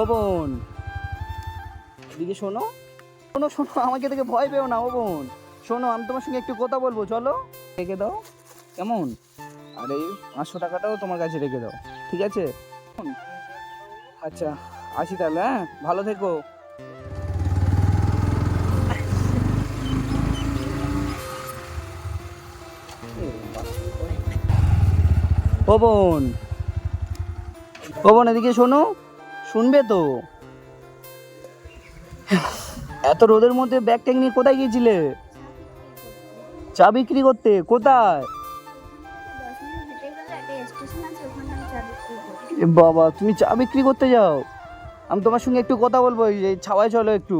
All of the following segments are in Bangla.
ও বোন শোনো। শোনো শোনো, আমাকে দেখে ভয় পেও না, ও শোনো, আমি তোমার সঙ্গে একটু কথা বলব, চলো। রেখে দাও। কেমন? আর এই পাঁচশো টাকাটাও তোমার কাছে রেখে দাও। ঠিক আছে? আচ্ছা আসি তাহলে হ্যাঁ? ভালো থেকো। ও বোন, এদিকে শোনো। শুনবে তো? এত রোদের মধ্যে ব্যাগ ট্যাগ নিয়ে কোথায় গিয়েছিলে? চা বিক্রি করতে, কোথায়? বাবা, তুমি চা বিক্রি করতে যাও। আমি তোমার সঙ্গে একটু কথা বলব, এই ছাওয়ায় চলো একটু।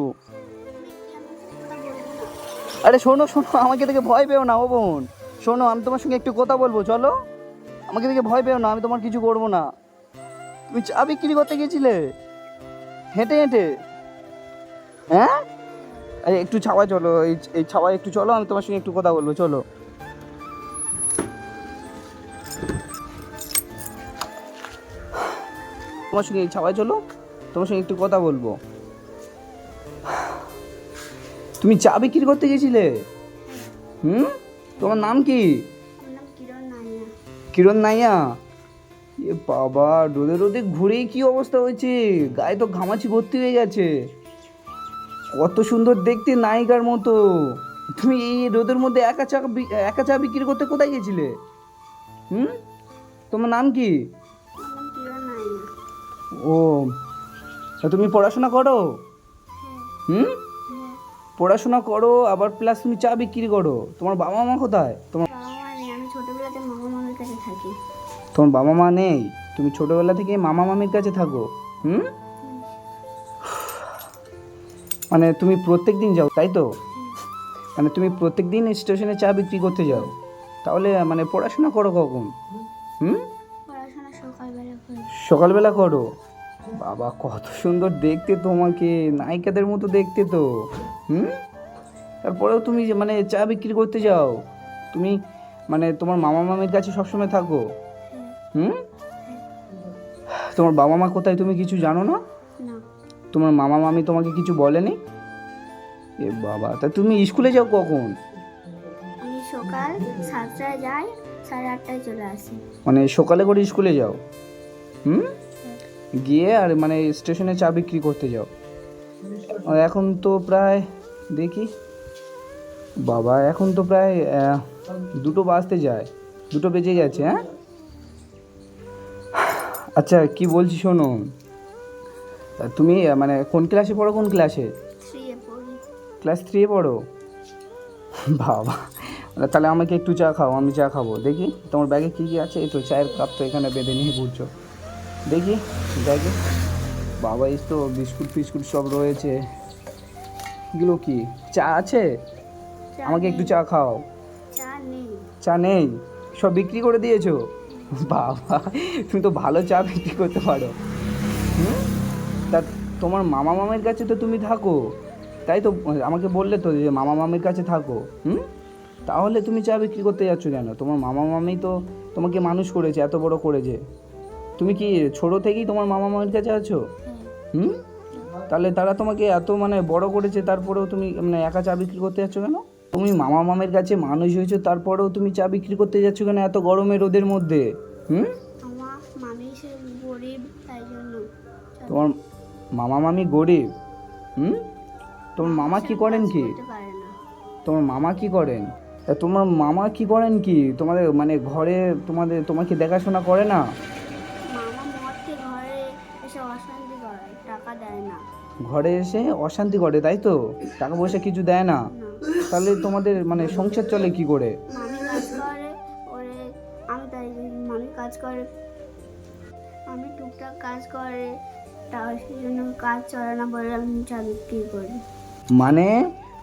আরে শোনো শোনো, আমাকে দেখে ভয় পেও না, ও বোন। শোনো, আমি তোমার সঙ্গে একটু কথা বলব, চলো। আমাকে দেখে ভয় পেও না, আমি তোমার কিছু করব না। তুমি চা বিক্রি করতে গিয়েছিলে হেঁটে হেঁটে। হ্যাঁ? আরে একটু ছাওয়ায় চলো এই এই ছাওয়ায় একটু চলো আমি তোমার সঙ্গে একটু কথা বলব চলো। তোমার সঙ্গে এই ছাওয়ায় চলো তোমার সঙ্গে একটু কথা বলব। তুমি চা বিক্রি করতে গেছিলে? হুম? তোমার নাম কি? কিরণ নাইয়া। কিরণ নাইয়া? এ বাবা রোদে রোদে ঘুরেই কি অবস্থা হয়েছে? গায়ে তো ঘামাচি ভর্তি হয়ে গেছে। কত সুন্দর দেখতে নায়িকার মতো। তুমি এই রোদের মধ্যে একা চা একা চা বিক্রি করতে কোথায় গেছিলে? হুম? তোমার নাম কি? ও তুমি পড়াশোনা করো? হুম? হ্যাঁ। পড়াশোনা করো আবার প্লাস তুমি চা বিক্রি করো। তোমার বাবা মা কোথায়? তোমার তোমার বাবা মা নেই? তুমি ছোটবেলা থেকে মামা মামির কাছে থাকো হুম? মানে তুমি প্রত্যেক দিন যাও তাই তো? মানে তুমি প্রত্যেক দিন স্টেশনে চা বিক্রি করতে যাও। তাহলে মানে পড়াশোনা করো কখন? হুম? সকালবেলা সকালবেলা করো? বাবা কত সুন্দর দেখতে তোমাকে নায়িকাদের মতো দেখতে তো হুম? তারপরেও তুমি মানে চা বিক্রি করতে যাও। তুমি মানে তোমার মামা মামির কাছে সবসময় থাকো। হুম? তোমার বাবা মা কোথায় তুমি কিছু জানো না? তোমার মামা মামি তোমাকে কিছু বলেনি? এ বাবা তা তুমি স্কুলে যাও কখন? আমি সকাল সাতটায় যাই সাড়ে আটটায় চলে আসি। মানে সকালে করে স্কুলে যাও? হুম? গিয়ে আর মানে স্টেশনে চা বিক্রি করতে যাও। আর এখন তো প্রায় দেখি। বাবা এখন তো প্রায় দুটো বাজতে যায় দুটো বেজে গেছে হ্যাঁ? আচ্ছা কি বলছি শোনো? তা তুমি মানে কোন ক্লাসে পড়ো কোন ক্লাসে থ্রি এ ক্লাস থ্রি পড়ো? বাবা তাহলে আমাকে একটু চা খাও আমি চা খাব। দেখি তোমার ব্যাগে কী কী আছে? এই তো চায়ের কাপ তো এখানে বেঁধে নিয়ে বুঝছ দেখি ব্যাগে বাবা এই তো বিস্কুট ফিস্কুট সব রয়েছে। এগুলো কি? চা আছে? আমাকে একটু চা খাও। চা নেই? সব বিক্রি করে দিয়েছ? বাবা, তুমি তো ভালো চা বিক্রি করতে পারো। হুম? তা তোমার মামা মামির কাছে তো তুমি থাকো। তাই তো আমাকে বললে তো যে মামা মামির কাছে থাকো। হুম? তাহলে তুমি চা বিক্রি করতে যাচ্ছ কেন? তোমার মামা মামি তো তোমাকে মানুষ করেছে, এত বড় করেছে। তুমি কি ছোট থেকেই তোমার মামা মামির কাছে আছো? হুম? তাহলে তারা তোমাকে এত মানে বড় করেছে, তারপরেও তুমি মানে একা চা বিক্রি করতে যাচ্ছ কেন? তুমি মামা মামের কাছে মানুষ হয়েছো তারপরেও তুমি চা বিক্রি করতে যাচ্ছ কেন এত গরমে রোদের মধ্যে? হুম? তোমার মামা মামি গরিব? হুম? তোমার মামা কি করেন কি? তোমার মামা কি করেন? তা তোমার মামা কি করেন কি? তোমাদের মানে ঘরে তোমাদের তোমাকে দেখাশোনা করে না? ঘরে এসে অশান্তি করে তাই তো? টাকা পয়সা কিছু দেয় না। তাহলে তোমাদের মানে সংসার চলে কি করে? মামি কাজ করে ওরে আমি তাই মামি কাজ করে। আমি টুকটাক কাজ করে জন্য কাজ চলে না বলে আমি চা বিক্রি করি? মানে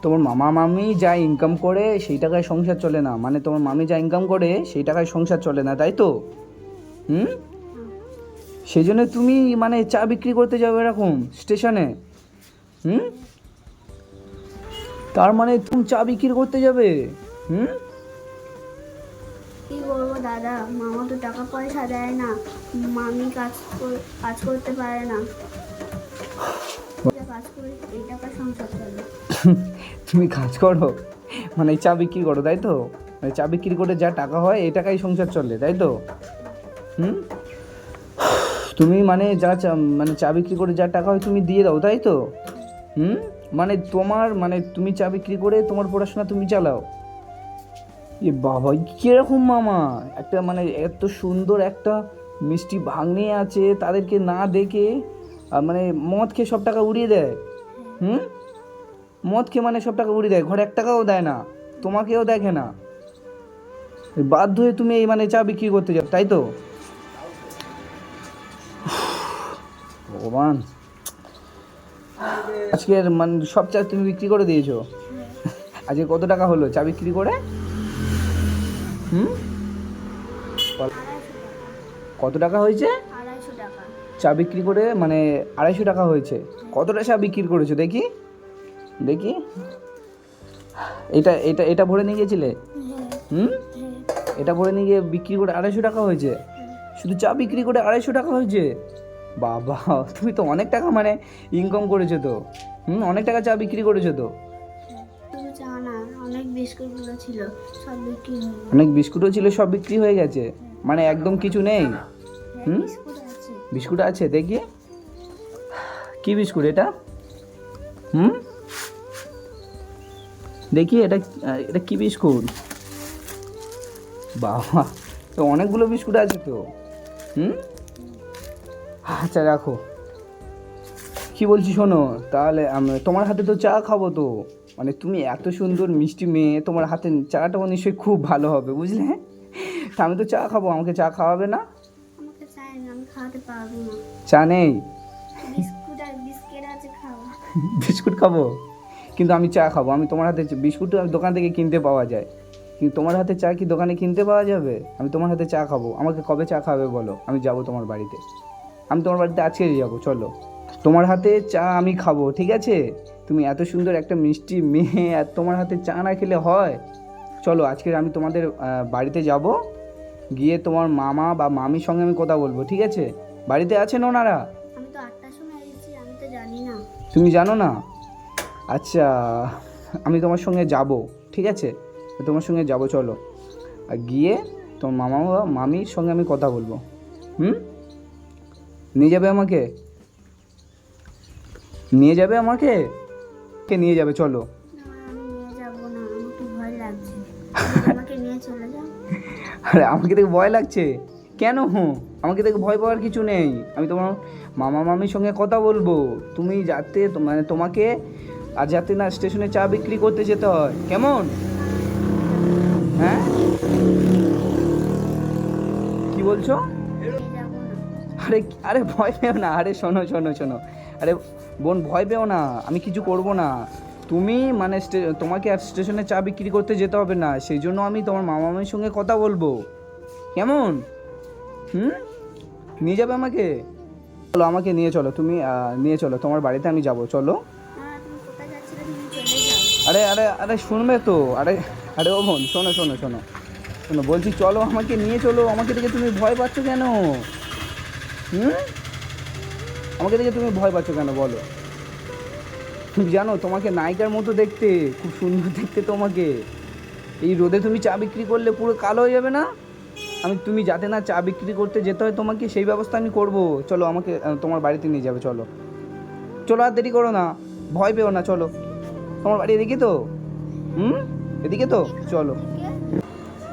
তোমার মামা মামি যা ইনকাম করে সেই টাকায় সংসার চলে না। মানে তোমার মামি যা ইনকাম করে সেই টাকায় সংসার চলে না তাই তো? হুম? সেই জন্য তুমি মানে চা বিক্রি করতে যাবে এরকম স্টেশনে। হুম? তার মানে তুমি চা বিক্রি করতে যাবে? হুম? কি করব দাদা? মামা তো টাকা পয়সা দেয় না। মামি কাজ কাজ করতে পারে না। করি এই টাকা সংসার চলে। তুমি কাজ করো। মানে চা বিক্রি করো তাই তো? মানে চা বিক্রি করে যা টাকা হয় এই টাকাই সংসার চলে তাই তো? হুম? তুমি মানে যা চা মানে চা বিক্রি করে যা টাকা হয় তুমি দিয়ে দাও তাই তো? হুম? মানে তোমার মানে তুমি চা বিক্রি করে তোমার পড়াশোনা তুমি চালাও। এ বাবা কীরকম মামা? একটা মানে এত সুন্দর একটা মিষ্টি ভাঙনি আছে, তাদেরকে না দেখে মানে মদ খেয়ে সব টাকা উড়িয়ে দেয়। হুম? মদ খেয়ে মানে সব টাকা উড়িয়ে দেয়, ঘরে এক টাকাও দেয় না, তোমাকেও দেখে না। বাধ্য হয়ে তুমি এই মানে চা বিক্রি করতে যাও, তাই তো? ভগবান। আজকের মানে সব চা তুমি বিক্রি করে দিয়েছ? আজকে কত টাকা হলো? চা বিক্রি করে? হুম। কত টাকা হয়েছে? চা বিক্রি করে মানে আড়াইশো টাকা হয়েছে। কতটা চা বিক্রি করেছ? দেখি। দেখি। এটা এটা এটা ভরে নিয়ে গিয়েছিলে? হ্যাঁ হুম? এটা ভরে নিয়ে গিয়ে বিক্রি করে আড়াইশো টাকা হয়েছে? শুধু চা বিক্রি করে আড়াইশো টাকা হয়েছে? বাবা তুমি তো অনেক টাকা মানে ইনকাম করেছ তো। হুম অনেক টাকা চা বিক্রি করেছ তো। অনেক বিস্কুটগুলো ছিল সব বিক্রি অনেক বিস্কুটও ছিল সব বিক্রি হয়ে গেছে। মানে একদম কিছু নেই। হ্যাঁ, হুম? বিস্কুট আছে দেখি। কি বিস্কুট এটা? হুম? দেখি এটা এটা কি বিস্কুট? বাবা তো অনেকগুলো বিস্কুট আছে তো। হুম? আচ্ছা রাখো। কি বলছি শোনো তাহলে আম- তোমার হাতে তো চা খাব তো। মানে তুমি এত সুন্দর মিষ্টি মেয়ে তোমার হাতে চাটা নিশ্চয়ই খুব ভালো হবে বুঝলে? তা আমি তো চা খাব আমাকে চা খাওয়াবে না? চা নেই? বিস্কুট খাব? কিন্তু আমি চা খাব আমি তোমার হাতে বিস্কুট দোকান থেকে কিনতে পাওয়া যায়। কিন্তু তোমার হাতে চা কি দোকানে কিনতে পাওয়া যাবে? আমি তোমার হাতে চা খাব আমাকে কবে চা খাবে বলো আমি যাব তোমার বাড়িতে। আমি তোমার বাড়িতে আজকে যাব চলো। তোমার হাতে চা আমি খাব ঠিক আছে? তুমি এত সুন্দর একটা মিষ্টি মেয়ে আর তোমার হাতে চা না খেলে হয়। চলো আজকে আমি তোমাদের বাড়িতে যাব। গিয়ে তোমার মামা বা মামির সঙ্গে আমি কথা বলব ঠিক আছে? বাড়িতে আছেন ওনারা? তুমি জানো না? আচ্ছা আমি তোমার সঙ্গে যাব ঠিক আছে? তোমার সঙ্গে যাব চলো। আর গিয়ে তোমার মামা বা মামির সঙ্গে আমি কথা বলব। হুম? নিয়ে যাবে আমাকে? নিয়ে যাবে আমাকে? কে নিয়ে যাবে? চলো। আরে আমাকে দেখে ভয় লাগছে? কেন? হুঁ আমাকে দেখে ভয় পাওয়ার কিছু নেই। আমি তোমার মামা মামির সঙ্গে কথা বলব। তুমি যাতে মানে তোমাকে আর যাতে না স্টেশনে চা বিক্রি করতে যেতে হয়। কেমন? হ্যাঁ? কি বলছো? আরে আরে ভয় পেও না, আরে শোনো শোনো শোনো। আরে বোন, ভয় পেও না, আমি কিছু করব না। তুমি মানে তোমাকে আর স্টেশনে চা বিক্রি করতে যেতে হবে না, সেই জন্য আমি তোমার মামা মামির সঙ্গে কথা বলব। কেমন? হুম? নিয়ে যাবে আমাকে? চলো, আমাকে নিয়ে চলো, তুমি নিয়ে চলো, তোমার বাড়িতে আমি যাব, চলো। আরে আরে আরে শুনবে তো, আরে আরে ও বোন, শোনো শোনো শোনো। শোনো, বলছি চলো, আমাকে নিয়ে চলো, আমাকে দেখে তুমি ভয় পাচ্ছ কেন? আমাকে দেখে তুমি ভয় পাচ্ছ কেন, বলো। তুমি জানো, তোমাকে নায়িকার মতো দেখতে, খুব সুন্দর দেখতে তোমাকে। এই রোদে তুমি চা বিক্রি করলে পুরো কালো হয়ে যাবে না? আমি, তুমি যাতে না চা বিক্রি করতে যেতে হয় তোমাকে, সেই ব্যবস্থা আমি করব। চলো আমাকে তোমার বাড়িতে নিয়ে যাবে, চলো। চলো আর দেরি করো না, ভয় পেও না, চলো। তোমার বাড়ি এদিকে তো? হুম? এদিকে তো? চলো।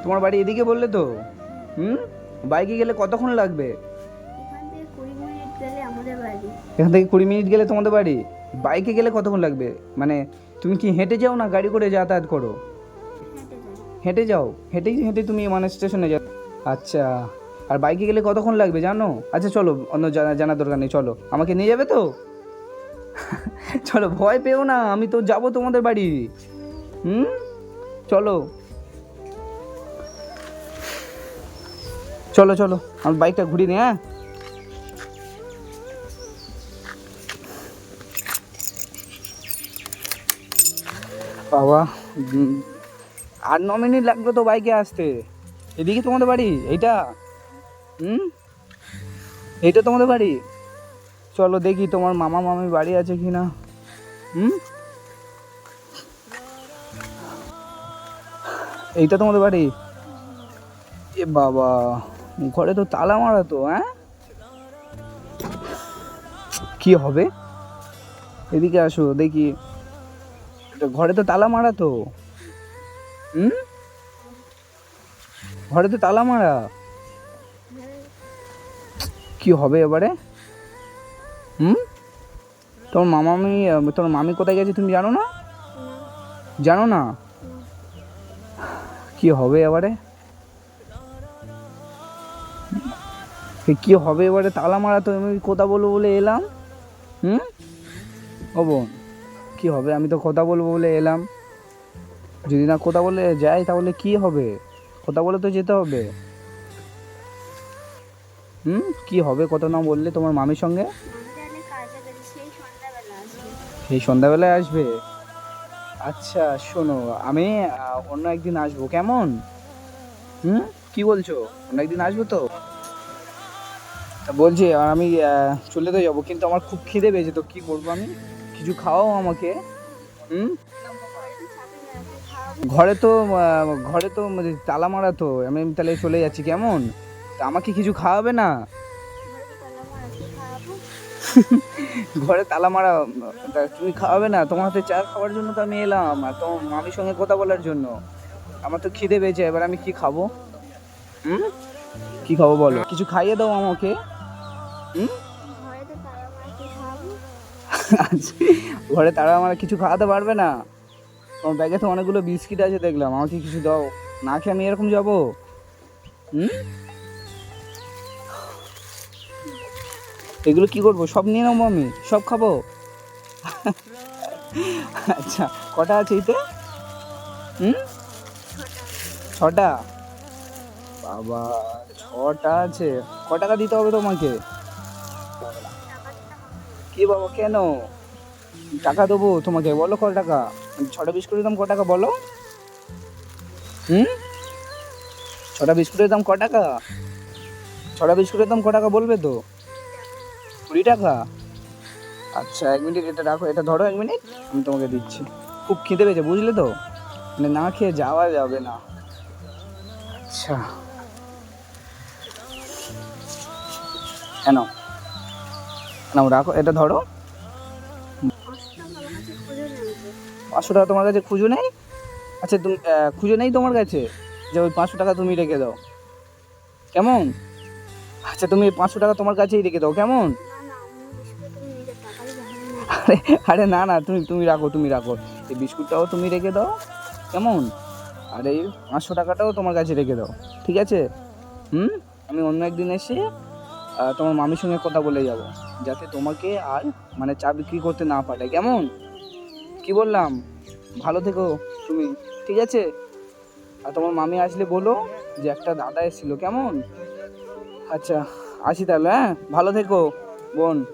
তোমার বাড়ি এদিকে বললে তো? হুম? বাইকে গেলে কতক্ষণ লাগবে? এখান থেকে কুড়ি মিনিট গেলে তোমাদের বাড়ি। বাইকে গেলে কতক্ষণ লাগবে? মানে তুমি কি হেঁটে যাও না গাড়ি করে যাতায়াত করো? হেঁটে যাও। হেঁটেই হেঁটে তুমি মানে স্টেশনে যাও। আচ্ছা আর বাইকে গেলে কতক্ষণ লাগবে জানো? আচ্ছা চলো, অন্য জানা, জানার দরকার নেই, চলো। আমাকে নিয়ে যাবে তো? চলো, ভয় পেও না, আমি তো যাব তোমাদের বাড়ি। হুম? চলো। চলো চলো, আমার বাইকটা ঘুরিয়ে নি হ্যাঁ? বাবা আট, ন মিনিট লাগল তো বাইকে আসতে। এদিকে তোমাদের বাড়ি? এইটা? হুম? এইটা তোমাদের বাড়ি? চলো দেখি তোমার মামা, মামি বাড়ি আছে কি না হুম? এইটা তোমাদের বাড়ি? এ বাবা, ঘরে তো তালা মারা তো হ্যাঁ? কি হবে? এদিকে আসো, দেখি। ঘরে তো তালা মারা তো। হুম? ঘরে তো তালা মারা। কি হবে এবারে? হুম? তোমার মামামি, তোমার মামি কোথায় গেছে তুমি জানো না? জানো না? কি হবে এবারে? কি হবে এবারে? তালা মারা তো আমি কথা বলব বলে এলাম। হুম? ও বোন। কি হবে? আমি তো কথা বলব বলে এলাম। যদি না কথা বলে যাই তাহলে কি হবে? কথা বলে তো যেতে হবে। হুম? কি হবে? কথা না বললে তোমার মামির সঙ্গে? সেই সন্ধ্যাবেলায় আসবে। আচ্ছা শোনো, আমি অন্য একদিন আসব। কেমন? হুম? কি বলছো? অন্য একদিন আসব তা? বলছি আমি চলে তো যাব, কিন্তু আমার খুব খিদে পেয়েছে, তো কি করব আমি? কিছু খাওয়াও আমাকে, হুম? ঘরে তো ঘরে তো মানে তালা মারা তো, আমি তাহলে চলে যাচ্ছি, কেমন? তা আমাকে কিছু খাওয়াবে না? ঘরে তালা মারা তুমি খাওয়াবে না? তোমার হাতে চা খাওয়ার জন্য তো আমি এলাম, আর তোমার মামির সঙ্গে কথা বলার জন্য। আমার তো খিদে পেয়েছে, এবার আমি কি খাব? হুম? কি খাব বলো? কিছু খাইয়ে দাও আমাকে। হুম? আচ্ছা, ঘরে তারা আমার কিছু খাওয়াতে পারবে না। তোমার ব্যাগে তো অনেকগুলো বিস্কিট আছে দেখলাম। আমাকে কিছু দাও? না খেয়ে আমি এরকম যাব? হুম? এগুলো কি করব? সব নিয়ে নেব আমি? সব খাব? আচ্ছা কটা আছে এতে? হুম? ছটা? বাবা ছটা আছে। ক টাকা দিতে হবে তোমাকে? কি বাবা, কেন? টাকা দেবো তোমাকে, বলো কত টাকা? ছটা বিস্কুটের দাম ক টাকা, বলো? হুম? ছটা বিস্কুটের দাম ক টাকা? ছটা বিস্কুটের দাম ক টাকা বলবে তো? কুড়ি টাকা? আচ্ছা এক মিনিট, এটা রাখো, এটা ধরো এক মিনিট, আমি তোমাকে দিচ্ছি। খুব খিদে পেয়েছে, বুঝলে তো? মানে না খেয়ে যাওয়া যাবে না। আচ্ছা। কেন? নাও, রাখো, এটা ধরো। পাঁচশো টাকা তোমার কাছে খুঁজো নেই? আচ্ছা তুমি খুঁজো নেই তোমার কাছে? যে ওই পাঁচশো টাকা তুমি রেখে দাও। কেমন? আচ্ছা তুমি পাঁচশো টাকা তোমার কাছেই রেখে দাও, কেমন? আরে আরে, না না, তুমি তুমি রাখো তুমি রাখো। এই বিস্কুটটাও তুমি রেখে দাও, কেমন? আর এই পাঁচশো টাকাটাও তোমার কাছে রেখে দাও, ঠিক আছে? হুম? আমি অন্য একদিন এসে তোমার মামির সঙ্গে কথা বলে যাব। যাতে তোমাকে আর মানে চা বিক্রি করতে না পারে। কেমন? কি বললাম? ভালো থেকো তুমি ঠিক আছে? আর তোমার মামি আসলে বলো যে একটা দাদা এসেছিল, কেমন? আচ্ছা আসি তাহলে হ্যাঁ? ভালো থেকো, বোন।